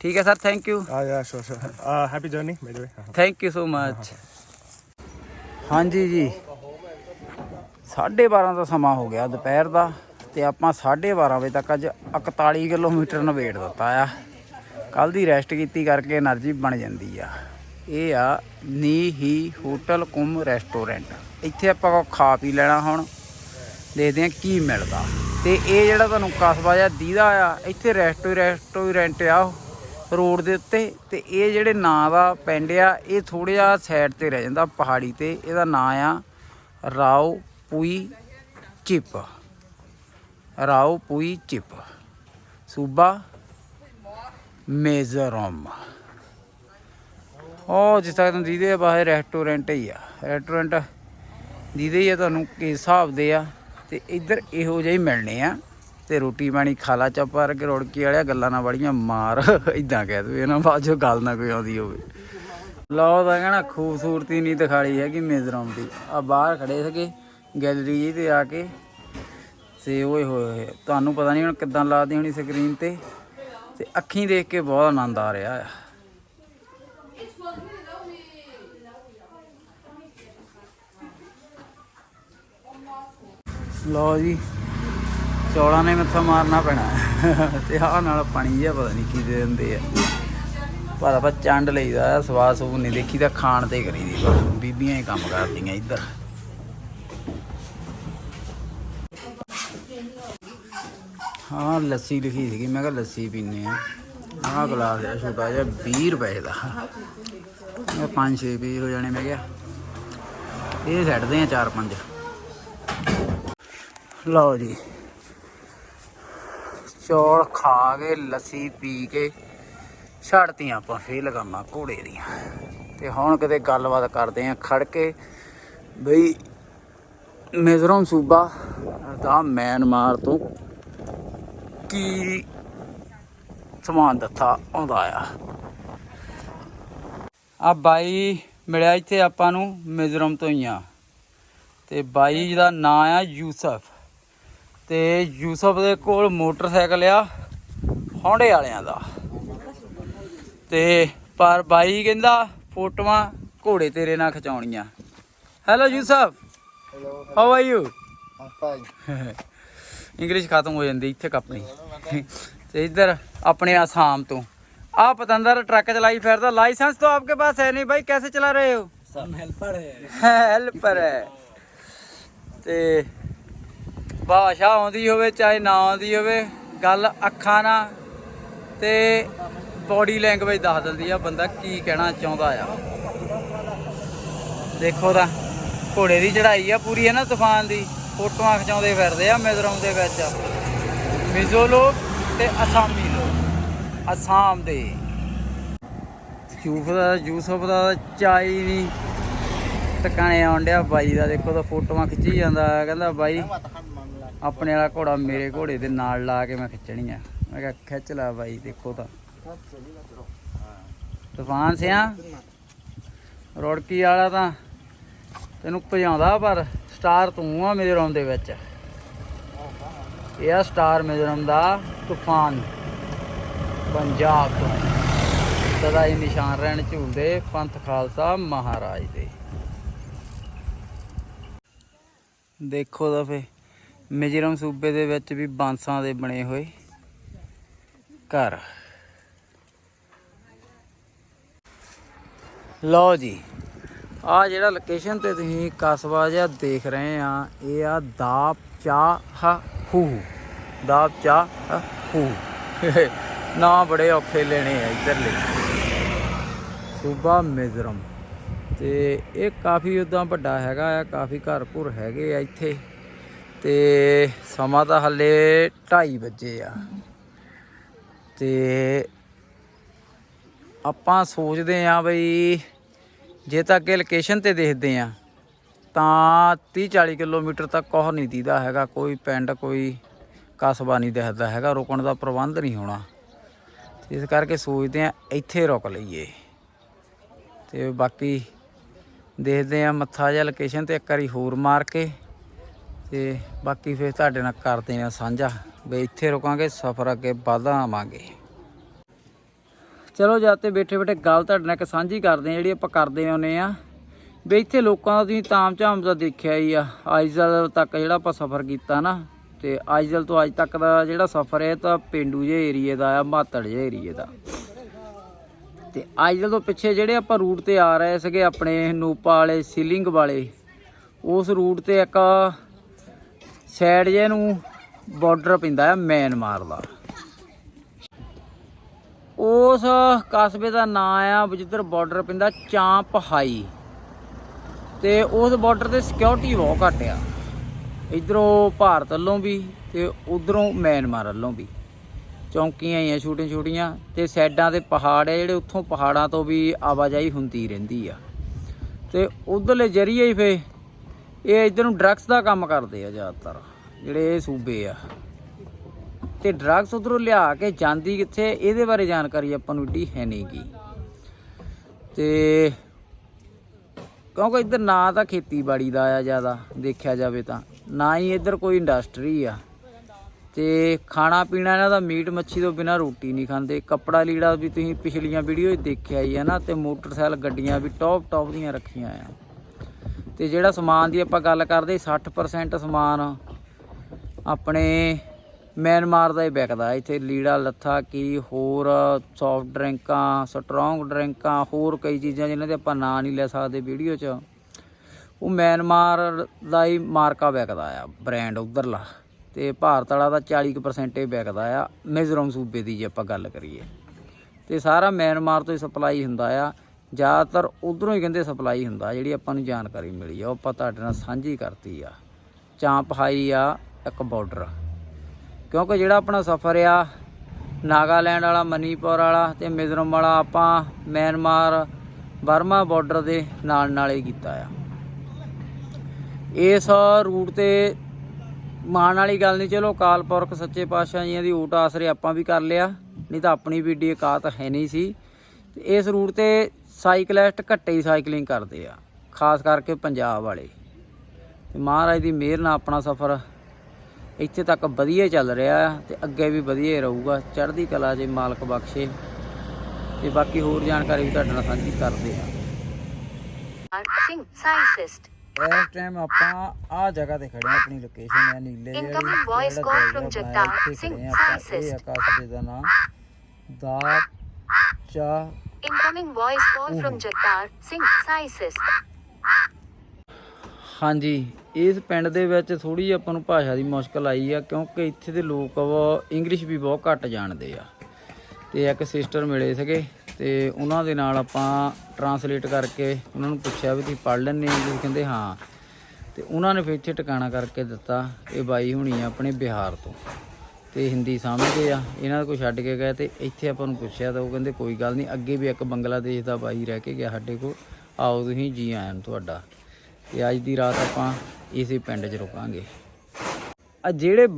ਠੀਕ ਹੈ sir thank you Ah, yeah, sure, sure. Uh, happy journey, by the way. Thank you so much ਹਾਂਜੀ ਜੀ 12:30 ਦਾ ਸਮਾਂ ਹੋ ਗਿਆ ਦੁਪਹਿਰ ਦਾ ਤੇ ਆਪਾਂ 12:30 ਵਜੇ ਤੱਕ ਅੱਜ 41 ਕਿਲੋਮੀਟਰ ਨਵੇੜ ਦਿੱਤਾ ਆ ਕੱਲ ਦੀ ਰੈਸਟ ਕੀਤੀ ਕਰਕੇ એનર્ਜੀ ਬਣ ਜਾਂਦੀ ਆ ਇਹ ਆ ਨੀ ਹੀ ਹੋਟਲ ਕੁਮ ਰੈਸਟੋਰੈਂਟ ਇੱਥੇ ਆਪਾਂ ਕੁਛ ਖਾ ਪੀ ਲੈਣਾ ਹੁਣ ਦੇਖਦੇ ਆ ਕੀ ਮਿਲਦਾ ਤੇ ਇਹ ਜਿਹੜਾ ਤੁਹਾਨੂੰ ਕਸਬਾ ਆ ਦੀਦਾ ਆ ਇੱਥੇ ਰੈਸਟੋ ਰੈਸਟੋਰੈਂਟ ਆ ਉਹ ਰੋਡ ਦੇ ਉੱਤੇ ਤੇ ਇਹ ਜਿਹੜੇ ਨਾਂ ਦਾ ਪਿੰਡ ਆ, ਇਹ ਥੋੜਾ ਜਿਹਾ ਸਾਈਡ ਤੇ ਰਹਿ ਜਾਂਦਾ, ਪਹਾੜੀ ਤੇ। ਇਹਦਾ ਨਾਂ ਆ Rawpuichhip. Rawpuichhip. ਸੂਬਾ ਮੇਜ਼ੋਰਮ। ਉਹ ਜਿਸ ਤਰ੍ਹਾਂ ਦੀਦੇ ਆ ਬਾਹਰ ਰੈਸਟੋਰੈਂਟ ਹੀ ਆ। ਰੈਸਟੋਰੈਂਟ ਦੀਦੇ ਹੀ ਆ, ਤੁਹਾਨੂੰ ਕਿਸ ਹਿਸਾਬ ਦੇ ਆ, ਤੇ ਇੱਧਰ ਇਹੋ ਜਿਹੇ ਮਿਲਣੇ ਆ। ਤੇ ਰੋਟੀ ਪਾਣੀ ਖਾ ਲਾ, ਚੁੱਪ ਕਰਕੇ ਰੋੜਕੀ ਵਾਲਿਆ, ਗੱਲਾਂ ਨਾ ਬੜੀਆਂ ਮਾਰ। ਇਦਾਂ ਕਹਿ ਦੋ ਇਹਨਾਂ ਬਾਅਦ ਚੋਂ ਗੱਲ ਨਾ ਕੋਈ ਆਉਂਦੀ ਹੋਵੇ। ਲਓ ਤਾਂ ਕਹਿਣਾ ਖੂਬਸੂਰਤੀ ਨਹੀਂ ਦਿਖਾਲੀ ਹੈਗੀ ਮਿਜ਼ੋਰਮ ਦੀ। ਆ ਬਾਹਰ ਖੜੇ ਸੀਗੇ, ਗੈਲਰੀ ਜੀ ਤੇ ਆ ਕੇ। ਤੇ ਓਏ ਹੋਏ ਹੋਏ, ਤੁਹਾਨੂੰ ਪਤਾ ਨਹੀਂ ਹੁਣ ਕਿੱਦਾਂ ਲੱਗਦੀ ਹੋਣੀ ਸਕਰੀਨ ਤੇ। ਤੇ ਅੱਖੀਂ ਦੇਖ ਕੇ ਬਹੁਤ ਆਨੰਦ ਆ ਰਿਹਾ ਆ। ਲਓ ਜੀ। ਚੌਲਾਂ ਨੇ ਮੱਥਾ ਮਾਰਨਾ ਪੈਣਾ। ਤੇ ਆਹ ਨਾਲ ਪਾਣੀ ਜਿਹਾ ਪਤਾ ਨਹੀਂ ਕੀ ਦੇ ਦਿੰਦੇ ਆ। ਪਰ ਆਪਾਂ ਚੰਡ ਲਈਦਾ ਆ ਸਵਾਦ ਸੂਬ ਨਹੀਂ ਦੇਖੀ ਖਾਣ ਤੇ ਕਰੀਦੀ ਬੀਬੀਆਂ ਹੀ ਕੰਮ ਕਰਦੀਆਂ ਇੱਧਰ। ਹਾਂ, ਲੱਸੀ ਲਿਖੀ ਸੀਗੀ। ਮੈਂ ਕਿਹਾ ਲੱਸੀ ਪੀਨੇ ਆ ਆਹ ਗਲਾਸ ਆ ਛੋਟਾ ਜਿਹਾ 20 ਰੁਪਏ ਦਾ। ਇਹ ਪੰਜ ਛੇ ਪੀ ਹੋ ਜਾਣੇ, ਮੈਂ ਕਿਹਾ। ਇਹ ਛੱਡਦੇ ਆ ਚਾਰ ਪੰਜ। ਲਓ ਜੀ। ਚੌਲ ਖਾ ਕੇ, ਲੱਸੀ ਪੀ ਕੇ ਛੱਡਤੀਆਂ ਆਪਾਂ ਫੇਲ ਕੰਮਾਂ ਘੋੜੇ ਦੀਆਂ। ਤੇ ਹੁਣ ਕਿਤੇ ਗੱਲਬਾਤ ਕਰਦੇ ਆ ਖੜ ਕੇ ਬਈ ਮਿਜ਼ੋਰਮ ਸੂਬਾ ਦਾ ਮਿਆਂਮਾਰ ਤੋਂ ਕੀ ਸਮਾਨ ਦਿੱਤਾ ਆਉਂਦਾ ਆ। ਆ ਬਾਈ ਮਿਲਿਆ ਇੱਥੇ ਆਪਾਂ ਨੂੰ ਮਿਜ਼ੋਰਮ ਤੋਂ ਹੀ ਆ। ਤੇ ਬਾਈ ਦਾ ਨਾਂ ਆ ਯੂਸਫ। ਤੇ ਯੂਸਫ ਦੇ ਕੋਲ ਮੋਟਰਸਾਈਕਲ ਆ ਹੌਂਡੇ ਵਾਲਿਆਂ ਦਾ। ਤੇ ਪਰ ਬਾਈ ਕਹਿੰਦਾ ਫੋਟੋਆਂ ਘੋੜੇ ਤੇਰੇ ਨਾਲ ਖਿਚਾਉਣੀਆਂ। Hello Yusuf. Hello how are you fine English ਖਤਮ ਹੋ ਜਾਂਦੀ ਇੱਥੇ ਕੰਪਨੀ ਤੇ ਇੱਧਰ ਆਪਣੇ ਆਸਾਮ ਤੋਂ। ਆ ਪਤੰਦਰ ਟਰੱਕ ਚਲਾਈ ਫਿਰਦਾ ਲਾਇਸੈਂਸ ਤਾਂ ਆਪਕੇ ਪਾਸ ਹੈ ਨਹੀਂ ਬਾਈ ਕੈਸੇ ਚਲਾ ਰਹੇ ਹੋ? ਸਮ ਹੈਲਪਰ ਹੈ ਹੈਲਪਰ ਹੈ। ਤੇ ਭਾਸ਼ਾ ਆਉਂਦੀ ਹੋਵੇ, ਚਾਹੇ ਨਾ ਆਉਂਦੀ ਹੋਵੇ, ਗੱਲ ਅੱਖਾਂ ਨਾਲ ਤੇ ਬੋਡੀ ਲੈਂਗੁਏਜ ਦੱਸ ਦਿੰਦੀ ਆ ਬੰਦਾ ਕੀ ਕਹਿਣਾ ਚਾਹੁੰਦਾ ਆ। ਦੇਖੋ ਤਾਂ, ਘੋੜੇ ਦੀ ਚੜ੍ਹਾਈ ਆ ਪੂਰੀ, ਹੈ ਨਾ ਤੂਫਾਨ ਦੀ? ਫੋਟੋਆਂ ਖਿਚਾਉਂਦੇ ਫਿਰਦੇ ਆ ਮਿਜ਼ੋਰਮ ਦੇ ਵਿੱਚ। ਮਿਜ਼ੋ ਲੋਕ ਤੇ ਅਸਾਮੀ ਲੋਕ। ਅਸਾਮ ਦੇ। ਯੂਸਫ ਦਾ ਯੂਸਫ ਦਾ ਚਾਈ ਨਹੀਂ ਟਿਕਾਣੇ ਆਉਣ ਡਿਆ, ਬਾਈ ਦਾ ਦੇਖੋ ਤਾਂ ਫੋਟੋਆਂ ਖਿੱਚੀ ਜਾਂਦਾ, ਕਹਿੰਦਾ ਬਾਈ ਆਪਣੇ ਵਾਲਾ ਘੋੜਾ ਮੇਰੇ ਘੋੜੇ ਦੇ ਨਾਲ ਲਾ ਕੇ ਮੈਂ ਖਿੱਚਣੀ ਆ। ਮੈਂ ਕਿਹਾ, ਖਿੱਚ ਲੈ ਬਾਈ, ਦੇਖੋ ਤਾਂ। ਤੂਫਾਨ ਸਿਆ? ਰੋੜਕੀ ਵਾਲਾ ਤਾਂ ਤੈਨੂੰ ਭਜਾਉਂਦਾ, ਪਰ ਸਟਾਰ ਤੂੰ ਆ ਮਿਜ਼ੋਰਮ ਦੇ ਵਿੱਚ। ਇਹ ਆ ਸਟਾਰ ਮਿਜ਼ੋਰਮ ਦਾ ਤੂਫਾਨ। ਪੰਜਾਬ ਤੋਂ। ਸਦਾ ਹੀ ਨਿਸ਼ਾਨ ਰਹਿਣ ਝੂਲਦੇ ਪੰਥ ਖਾਲਸਾ ਮਹਾਰਾਜ ਦੇ। ਦੇਖੋ ਤਾਂ ਫੇ ਮਿਜ਼ੋਰਮ ਸੂਬੇ ਦੇ ਵਿੱਚ ਵੀ ਬਾਂਸਾਂ ਦੇ ਬਣੇ ਹੋਏ ਘਰ। ਲਓ ਜੀ, ਆ ਜਿਹੜਾ ਲੋਕੇਸ਼ਨ ਤੇ ਤੁਸੀਂ ਕਸਬਾ ਜਿਹਾ ਦੇਖ ਰਹੇ ਆ, ਇਹ ਆ ਦਾਪ ਚਾ ਹੂ। ਦਾਪ ਚਾ ਹੂ। ਨਾ ਬੜੇ ਔਖੇ ਲੈਣੇ ਆ ਇੱਧਰਲੇ। ਸੂਬਾ ਮਿਜ਼ੋਰਮ। ਤੇ ਇਹ ਕਾਫੀ ਉਦਾਂ ਵੱਡਾ ਹੈਗਾ ਆ, ਕਾਫੀ ਘਰ ਘੁਰ ਹੈਗੇ ਆ ਇੱਥੇ। ਤੇ ਸਮਾਂ ਤਾਂ ਹੱਲੇ 2:30 ਵਜੇ ਆ। ਤੇ ਆਪਾਂ ਸੋਚਦੇ ਆ ਬਈ ਜੇ ਤਾਂ ਕਿ ਲੋਕੇਸ਼ਨ ਤੇ ਦੇਖਦੇ ਆ, ਤਾਂ 30 40 ਕਿਲੋਮੀਟਰ ਤੱਕ ਕੋਹ ਨਹੀਂ ਦੀਦਾ ਹੈਗਾ, ਕੋਈ ਪਿੰਡ, ਕੋਈ ਕਸਬਾ ਨਹੀਂ ਦਿਖਦਾ ਹੈਗਾ, ਰੁਕਣ ਦਾ ਪ੍ਰਬੰਧ ਨਹੀਂ ਹੋਣਾ। ਇਸ ਕਰਕੇ ਸੋਚਦੇ ਆ ਇੱਥੇ ਰੁਕ ਲਈਏ। ਤੇ ਬਾਕੀ ਦੇਖਦੇ ਆ ਮੱਥਾ ਜਿਹਾ ਲੋਕੇਸ਼ਨ ਤੇ ਇੱਕ ਵਾਰੀ ਹੋਰ ਮਾਰ ਕੇ ਤੇ ਬਾਕੀ ਫਿਰ ਤੁਹਾਡੇ ਨਾਲ ਕਰਦੇ ਆ ਸਾਂਝਾ, ਵੀ ਇੱਥੇ ਰੁਕਾਂਗੇ, ਸਫ਼ਰ ਅੱਗੇ ਵਧਾਵਾਂਗੇ ਚਲੋ ਜਦ ਤੇ ਬੈਠੇ ਬੈਠੇ ਗੱਲ ਤੁਹਾਡੇ ਨਾਲ ਇੱਕ ਸਾਂਝੀ ਕਰਦੇ ਆ ਜਿਹੜੀ ਆਪਾਂ ਕਰਦੇ ਆਉਨੇ ਆ ਵੀ ਇੱਥੇ ਲੋਕਾਂ ਦਾ ਤੁਸੀਂ ਤਾਮ ਝਾਮ ਦਾ ਦੇਖਿਆ ਹੀ ਆ, ਆਈਜ਼ਲ ਤੱਕ ਜਿਹੜਾ ਆਪਾਂ ਸਫ਼ਰ ਕੀਤਾ ਨਾ, ਤੇ ਆਈਜ਼ਲ ਤੋਂ ਅੱਜ ਤੱਕ ਦਾ ਜਿਹੜਾ ਸਫ਼ਰ ਹੈ ਤਾਂ ਪਿੰਡੂ ਜਿਹੇ ਏਰੀਏ ਦਾ ਆ, ਮਾਤੜ ਜਿਹੇ ਏਰੀਏ ਦਾ। ਤੇ ਆਈਜ਼ਲ ਤੋਂ ਪਿੱਛੇ ਜਿਹੜੇ ਆਪਾਂ ਰੂਟ ਤੇ ਆ ਰਹੇ ਸੀਗੇ, ਆਪਣੇ ਨੂਪਾ ਵਾਲੇ, ਸਿਲਿੰਗ ਵਾਲੇ, ਉਸ ਰੂਟ ਤੇ ਇੱਕ ਸਾਈਡ ਜੇ ਨੂੰ ਬਾਰਡਰ ਪੈਂਦਾ ਆ ਮਿਆਂਮਾਰ ਦਾ ਉਸ ਕਸਬੇ ਦਾ ਨਾਂ ਆ ਜਿੱਧਰ ਬਾਰਡਰ ਪੈਂਦਾ, ਚਾਂਪ ਹਾਈ। ਤੇ ਉਸ ਬਾਰਡਰ ਤੇ ਸਿਕਿਉਰਿਟੀ ਬਹੁਤ ਘੱਟ ਆ। ਇਧਰੋਂ ਭਾਰਤ ਵੱਲੋਂ ਵੀ ਤੇ ਉਧਰੋਂ ਮਿਆਂਮਾਰ ਵੱਲੋਂ ਵੀ। ਚੌਂਕੀਆਂ ਹੀ ਆ ਛੋਟੀਆਂ ਛੋਟੀਆਂ ਤੇ ਸਾਈਡਾਂ ਤੇ ਪਹਾੜ ਆ, ਜਿਹੜੇ ਉੱਥੋਂ ਪਹਾੜਾਂ ਤੋਂ ਵੀ ਆਵਾਜਾਈ ਹੁੰਦੀ ਰਹਿੰਦੀ ਆ। ਤੇ ਉਧਰਲੇ ਜਰੀਏ ਹੀ ਫੇ ਇਹ ਇਧਰ ਨੂੰ ਡਰੱਗਸ ਦਾ ਕੰਮ ਕਰਦੇ ਆ ਜ਼ਿਆਦਾਤਰ, ਜਿਹੜੇ ਇਹ ਸੂਬੇ ਆ। ਤੇ ਡਰੱਗਸ ਉਧਰੋਂ ਲਿਆ ਕੇ ਜਾਂਦੀ ਕਿੱਥੇ, ਇਹਦੇ ਬਾਰੇ ਜਾਣਕਾਰੀ ਆਪਾਂ ਨੂੰ ਏਡੀ ਹੈ ਨਹੀਂਗੀ ਤੇ ਕਿਉਂਕਿ ਇੱਧਰ ਨਾ ਤਾਂ ਖੇਤੀਬਾੜੀ ਦਾ ਆ ਜ਼ਿਆਦਾ, ਦੇਖਿਆ ਜਾਵੇ ਤਾਂ। ਨਾ ਹੀ ਇੱਧਰ ਕੋਈ ਇੰਡਸਟਰੀ ਆ। ਤੇ ਖਾਣਾ ਪੀਣਾ ਇਹਨਾਂ ਦਾ ਮੀਟ ਮੱਛੀ ਤੋਂ ਬਿਨਾ ਰੋਟੀ ਨਹੀਂ ਖਾਂਦੇ। ਕੱਪੜਾ ਲੀੜਾ ਵੀ ਤੁਸੀਂ ਪਿਛਲੀਆਂ ਵੀਡੀਓ 'ਚ ਦੇਖਿਆ ਹੀ ਹੈ ਨਾ, ਤੇ ਮੋਟਰਸਾਈਕਲ ਗੱਡੀਆਂ ਵੀ ਟੌਪ ਟੌਪ ਦੀਆਂ ਰੱਖੀਆਂ ਆ। ਤੇ ਜਿਹੜਾ ਸਮਾਨ ਦੀ ਆਪਾਂ ਗੱਲ ਕਰਦੇ 60% ਸਮਾਨ ਆਪਣੇ ਮਿਆਂਮਾਰ ਦਾ ਹੀ ਵਿਕਦਾ। ਇੱਥੇ ਲੀੜਾ, ਲੱਥਾ ਕੀ ਹੋਰ ਸੌਫਟ ਡਰਿੰਕਾਂ ਸਟਰੋਂਗ ਡਰਿੰਕਾਂ ਹੋਰ ਕਈ ਚੀਜ਼ਾਂ ਜਿਨ੍ਹਾਂ ਦੇ ਆਪਾਂ ਨਾਂ ਨਹੀਂ ਲੈ ਸਕਦੇ ਵੀਡੀਓ 'ਚ। ਉਹ ਮਿਆਂਮਾਰ ਦਾ ਹੀ ਮਾਰਕਾ ਵਿਕਦਾ ਆ ਬ੍ਰਾਂਡ ਉਧਰਲਾ। ਤੇ ਭਾਰਤ ਵਾਲਾ ਦਾ 40% ਹੀ ਵਿਕਦਾ ਆ ਮਿਜ਼ੋਰਮ ਸੂਬੇ ਦੀ ਜੇ ਆਪਾਂ ਗੱਲ ਕਰੀਏ। ਤੇ ਸਾਰਾ ਮਿਆਂਮਾਰ ਤੋਂ ਹੀ ਸਪਲਾਈ ਹੁੰਦਾ ਆ। ਜ਼ਿਆਦਾਤਰ ਉਧਰੋਂ ਹੀ ਕਹਿੰਦੇ ਸਪਲਾਈ ਹੁੰਦਾ, ਜਿਹੜੀ ਆਪਾਂ ਨੂੰ ਜਾਣਕਾਰੀ ਮਿਲੀ ਆ, ਉਹ ਆਪਾਂ ਤੁਹਾਡੇ ਨਾਲ ਸਾਂਝੀ ਕਰਤੀ ਆ। ਚਾਂਪ ਹਾਈ ਆ, ਇੱਕ ਬਾਰਡਰ ਕਿਉਂਕਿ ਜਿਹੜਾ ਆਪਣਾ ਸਫ਼ਰ ਆ, ਨਾਗਾਲੈਂਡ ਵਾਲਾ, ਮਨੀਪੁਰ ਵਾਲਾ ਤੇ ਮਿਜ਼ੋਰਮ ਵਾਲਾ, ਆਪਾਂ ਮਿਆਂਮਾਰ, ਬਰਮਾ ਬਾਰਡਰ ਦੇ ਨਾਲ ਨਾਲ ਹੀ ਕੀਤਾ ਆ। ਇਸ ਰੂਟ ਤੇ ਮਾਣ ਵਾਲੀ ਗੱਲ ਨਹੀਂ, ਚਲੋ ਅਕਾਲ ਪੁਰਖ, ਸੱਚੇ ਪਾਤਸ਼ਾਹ ਜੀਆਂ ਦੀ ਊਟ ਆਸਰੇ ਆਪਾਂ ਵੀ ਕਰ ਲਿਆ, ਨਹੀਂ ਤਾਂ ਆਪਣੀ ਵੀ ਏਡੀ ਔਕਾਤ ਹੈ ਨਹੀਂ ਸੀ। ਤੇ ਇਸ ਰੂਟ ਤੇ ਸਾਈਕਲਿਸਟ ਘੱਟੇ ਹੀ ਸਾਈਕਲਿੰਗ ਕਰਦੇ ਆ ਖਾਸ ਕਰਕੇ ਪੰਜਾਬ ਵਾਲੇ ਤੇ ਮਹਾਰਾਜ ਦੀ ਮਿਹਰ ਨਾਲ ਆਪਣਾ ਸਫ਼ਰ ਇੱਥੇ ਤੱਕ ਵਧੀਆ ਚੱਲ ਰਿਹਾ ਆ ਤੇ ਅੱਗੇ ਵੀ ਵਧੀਆ ਹੀ ਰਹੂਗਾ ਚੜ੍ਹਦੀ ਕਲਾ ਜੇ ਮਾਲਕ ਬਖਸ਼ੇ ਤੇ ਬਾਕੀ ਹੋਰ ਜਾਣਕਾਰੀ ਵੀ ਤੁਹਾਡੇ ਨਾਲ ਸਾਂਝੀ ਕਰਦੇ ਆ Sing, scientist. ਇਸ ਟਾਈਮ ਆਪਾਂ ਆ ਜਗ੍ਹਾ ਤੇ ਖੜੇ ਆ ਆਪਣੀ ਲੋਕੇਸ਼ਨ ਹੈ ਨੀਲੇ ਜਿਹੀ Incoming voice ਜਿਹੜਾ call from ਬਣਾਇਆ, Jagtar ਇੱਥੇ Singh, ਖੜੇ ਆ ਆਪਾਂ। ਇਹ scientist. ਆ ਕਸਬੇ ਦਾ ਨਾਮ ਦਾ ਚਾ Incoming voice call from Jagtar Singh, scientist. ਹਾਂਜੀ ਇਸ ਪਿੰਡ ਦੇ ਵਿੱਚ ਥੋੜੀ ਆਪਾਂ ਨੂੰ ਭਾਸ਼ਾ ਦੀ ਮੁਸ਼ਕਲ ਆਈ ਆ ਕਿਉਂਕਿ ਇੱਥੇ ਦੇ ਲੋਕ ਇੰਗਲਿਸ਼ ਵੀ ਬਹੁਤ ਘੱਟ ਜਾਣਦੇ ਆ। ਤੇ ਇੱਕ ਸਿਸਟਰ ਮਿਲੇ ਸੀਗੇ ਤੇ ਉਹਨਾਂ ਦੇ ਨਾਲ ਆਪਾਂ ਟਰਾਂਸਲੇਟ ਕਰਕੇ ਉਹਨਾਂ ਨੂੰ ਪੁੱਛਿਆ ਵੀ ਤੁਸੀਂ ਪੜ੍ਹ ਲੈਂਦੇ ਹੋ ਇੰਗਲਿਸ਼ ਕਹਿੰਦੇ ਹਾਂ। ਤੇ ਉਹਨਾਂ ਨੇ ਫਿਰ ਇੱਥੇ ਟਿਕਾਣਾ ਕਰਕੇ ਦਿੱਤਾ ਇਹ ਬਾਈ ਹੁਣੀ ਆ ਆਪਣੇ ਬਿਹਾਰ ਤੋਂ। ਤੇ ਹਿੰਦੀ ਸਮਝਦੇ ਆ, ਇਹਨਾਂ ਕੋਲ ਛੱਡ ਕੇ ਗਏ ਤੇ ਇੱਥੇ ਆਪਾਂ ਨੂੰ ਪੁੱਛਿਆ ਤਾਂ ਉਹ ਕਹਿੰਦੇ ਕੋਈ ਗੱਲ ਨਹੀਂ, ਅੱਗੇ ਵੀ ਇੱਕ ਬੰਗਲਾਦੇਸ਼ ਦਾ ਬਾਈ ਰਹਿ ਕੇ ਗਿਆ ਸਾਡੇ ਕੋਲ, ਆਓ ਤੁਸੀਂ ਜੀ ਆਇਆਂ ਤੁਹਾਡਾ। ਤੇ ਅੱਜ ਦੀ ਰਾਤ ਆਪਾਂ ਇਸੇ ਪਿੰਡ 'ਚ ਰੁਕਾਂਗੇ। ਆ ਜਿਹੜੇ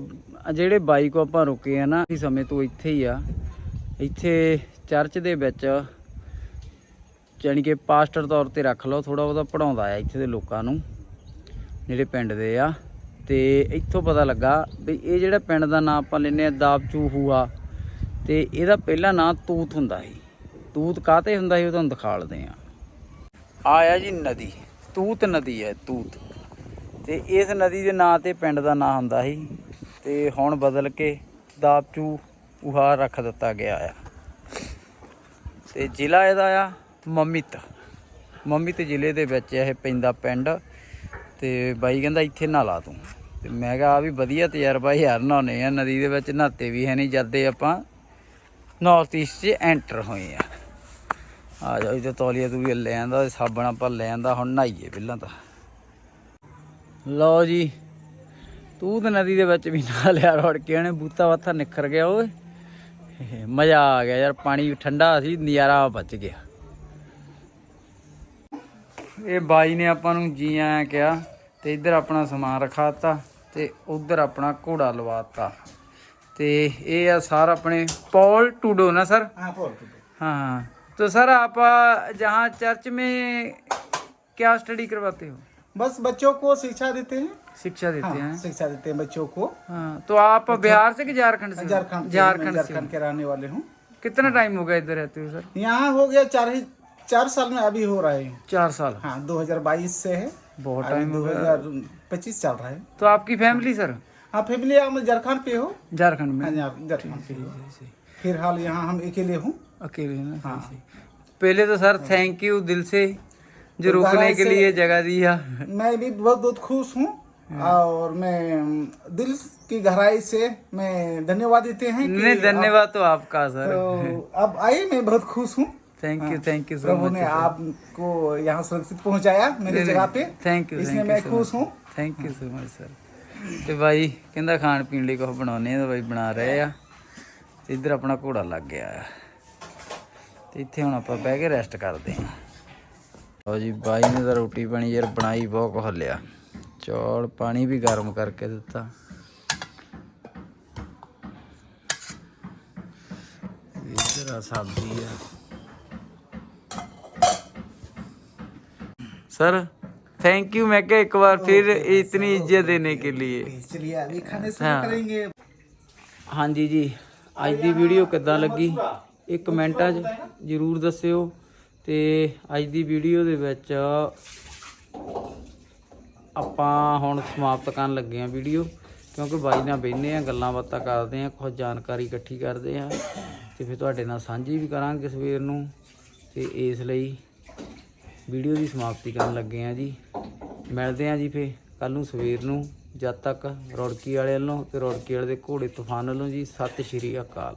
ਆ ਜਿਹੜੇ ਬਾਈ ਕੋ ਆਪਾਂ ਰੁਕੇ ਆ ਨਾ, ਇਸ ਸਮੇਂ ਤੋਂ ਇੱਥੇ ਹੀ ਆ। ਇੱਥੇ ਚਰਚ ਦੇ ਵਿੱਚ, ਜਾਣੀ ਕਿ ਪਾਸਟਰ ਤੌਰ ਤੇ ਰੱਖ ਲਓ ਥੋੜਾ ਉਹਦਾ ਪੜਾਉਂਦਾ ਆ ਇੱਥੇ ਦੇ ਲੋਕਾਂ ਨੂੰ, ਜਿਹੜੇ ਪਿੰਡ ਦੇ ਆ। ਤੇ ਇੱਥੋਂ ਪਤਾ ਲੱਗਾ ਵੀ ਇਹ ਜਿਹੜਾ ਪਿੰਡ ਦਾ ਨਾਮ ਆਪਾਂ ਲੈਨੇ ਆ ਦਾਬਚੂ ਹੂਆ, ਤੇ ਇਹਦਾ ਪਹਿਲਾ ਨਾਂ ਤੂਤ ਹੁੰਦਾ ਸੀ। ਤੂਤ ਕਾਤੇ ਹੁੰਦਾ ਸੀ ਉਹ ਤੁਹਾਨੂੰ ਦਿਖਾਲਦੇ ਆ ਆਇਆ ਜੀ ਨਦੀ, ਤੂਤ ਨਦੀ ਹੈ, ਤੂਤ। ਤੇ ਇਸ ਨਦੀ ਦੇ ਨਾਂ ਤੇ ਪਿੰਡ ਦਾ ਨਾਂ ਹੁੰਦਾ ਸੀ, ਤੇ ਹੁਣ ਬਦਲ ਕੇ ਦਾਬਚੂ ਉਹਾ ਰੱਖ ਦਿੱਤਾ ਗਿਆ ਆ। ਤੇ ਜ਼ਿਲ੍ਹਾ ਇਹਦਾ ਆ ਮਮਿਤ। ਮਮਿਤ ਜ਼ਿਲ੍ਹੇ ਦੇ ਵਿੱਚ ਇਹ ਪੈਂਦਾ ਪਿੰਡ, ਤੇ ਬਾਈ ਕਹਿੰਦਾ ਇੱਥੇ ਨਹਾ ਤੂੰ। ਤੇ ਮੈਂ ਕਿਹਾ ਆ ਵੀ ਵਧੀਆ ਤਜਰਬਾ ਯਾਰ ਨਹਾਉਣੇ ਆ, ਨਦੀ ਦੇ ਵਿੱਚ ਨਹਾਤੇ ਵੀ ਹੈ ਨਹੀਂ ਜਦੇ ਆਪਾਂ ਨਾਰਥ ਈਸਟ 'ਚ ਐਂਟਰ ਹੋਏ ਆ। ਆ ਜਾ ਇੱਥੇ ਤੌਲੀਆ ਤੂੰ ਵੀ ਲੈ ਆਂਦਾ ਸਾਬਣ ਆਪਾਂ ਲੈ ਆਂਦਾ ਹੁਣ ਨਹਾਈਏ ਪਹਿਲਾਂ ਤਾਂ। ਲਓ ਜੀ, ਤੂੰ ਤਾਂ ਨਦੀ ਦੇ ਵਿੱਚ ਵੀ ਨਹਾ ਲਿਆ ਰੋੜ ਕੇ, ਉਹਨੇ ਬੂਤਾ ਵਾਥਾ ਨਿਖਰ ਗਿਆ, ਓਏ। ਮਜ਼ਾ ਆ ਗਿਆ ਯਾਰ, ਪਾਣੀ ਠੰਡਾ ਸੀ, ਨਜ਼ਾਰਾ ਬਚ ਗਿਆ। ਇਹ ਬਾਈ ਨੇ ਆਪਾਂ ਨੂੰ ਜੀ ਆਇਆ ਕਿਹਾ, ਤੇ ਇੱਧਰ ਆਪਣਾ ਸਮਾਨ ਰਖਾਤਾ। ਤੇ ਉਧਰ ਆਪਣਾ ਘੋੜਾ ਲਵਾਤਾ ਤੇ ਇਹ ਆ ਸਰ ਆਪਣੇ ਪੌਲ ਟੂਡੋ ਨਾ ਸਰ हाँ बोल हाँ तो सर आप आ, जहाँ चर्च में क्या स्टडी करवाते हो बस बच्चों को शिक्षा देते हैं शिक्षा देते हाँ, हैं शिक्षा देते हैं बच्चों को हाँ तो आप बिहार से कि झारखंड से हो? झारखंड से- मैं झारखंड से झारखंड के रहने वाले हूँ हो। कितना टाइम हो गया इधर रहते हो सर यहाँ हो गया चार ही चार साल में अभी हो रहा है चार साल हाँ 2022 से है बहुत टाइम हो गया। 2025 चल रहा है। तो आपकी फैमिली सर हाँ फैमिली आप झारखंड पे हो? झारखंड में। हाँ झारखंड पे हो फ़िलहाल यहाँ हम अकेले हूँ। अकेले ना हाँ। पहले तो सर थैंक यू दिल से जो तो रुकने के लिए जगह दिया। मैं भी बहुत बहुत खुश हूँ और मैं दिल की गहराई से मैं धन्यवाद देते हैं नहीं धन्यवाद तो आपका सर तो अब आइए मैं बहुत खुश हूँ। thank you thank you so Prabhu much ने आपको यहाँ सुरक्षित पहुँचाया मेरी जगह पे ਥੈਂਕ ਯੂ इसमें मैं खुश हूँ thank you so much sir ਤੇ ਬਾਈ ਕਹਿੰਦਾ ਖਾਣ ਪੀਣ ਲਈ ਕੁਝ ਬਣਾਉਨੇ ਆ ਤਾਂ ਬਾਈ ਬਣਾ ਰਹੇ ਆ ਤੇ ਇੱਧਰ ਆਪਣਾ ਘੋੜਾ ਲੱਗ ਗਿਆ ਆ ਤੇ ਇੱਥੇ ਹੁਣ ਆਪਾਂ ਬਹਿ ਕੇ ਰੈਸਟ ਕਰਦੇ ਆ ਲਓ ਜੀ ਬਾਈ ਨੇ ਤਾਂ ਰੋਟੀ ਪਾਣੀ ਯਾਰ ਬਣਾਈ ਬਹੁਤ ਕੁਝ ਲਿਆ ਚੌਲ ਪਾਣੀ ਵੀ ਗਰਮ ਕਰਕੇ ਦਿੱਤਾ ਇੱਧਰ ਆ ਸਬਜ਼ੀ ਆ सर थैंक यू मैं क्या एक बार फिर इतनी इज्जत देने के लिए चलिए अभी खाने शुरू हाँ। करेंगे ਹਾਂਜੀ ਜੀ ਅੱਜ ਦੀ ਵੀਡੀਓ ਕਿੱਦਾਂ ਲੱਗੀ ਇਹ ਕਮੈਂਟਾਂ 'ਚ ਜਰੂਰ ਦੱਸਿਓ ਤੇ ਅੱਜ ਦੀ ਵੀਡੀਓ ਦੇ ਵਿੱਚ ਆਪਾਂ ਹੁਣ ਸਮਾਪਤ ਕਰਨ ਲੱਗੇ ਆ ਵੀਡੀਓ ਕਿਉਂਕਿ ਬਾਈ ਨਾਲ ਬੈਠਨੇ ਆ ਗੱਲਾਂ ਬਾਤਾਂ ਕਰਦੇ ਆ ਕੁਝ ਜਾਣਕਾਰੀ ਇਕੱਠੀ ਕਰਦੇ ਆ ਤੇ ਫਿਰ ਤੁਹਾਡੇ ਨਾਲ ਸਾਂਝੀ ਵੀ ਕਰਾਂਗੇ ਸਵੇਰ ਨੂੰ ਤੇ ਇਸ ਲਈ ਵੀਡੀਓ ਦੀ ਸਮਾਪਤੀ ਕਰਨ ਲੱਗੇ ਆ ਜੀ। ਮਿਲਦੇ ਆ ਜੀ ਫੇ ਕੱਲ ਨੂੰ ਸਵੇਰ ਨੂੰ। ਜਦ ਤੱਕ ਰੌੜਕੀ ਵਾਲੇ ਵੱਲੋਂ ਤੇ ਰੌੜਕੀ ਵਾਲੇ ਦੇ ਘੋੜੇ ਤੂਫਾਨ ਵੱਲੋਂ ਜੀ, ਸਤਿ ਸ਼੍ਰੀ ਅਕਾਲ।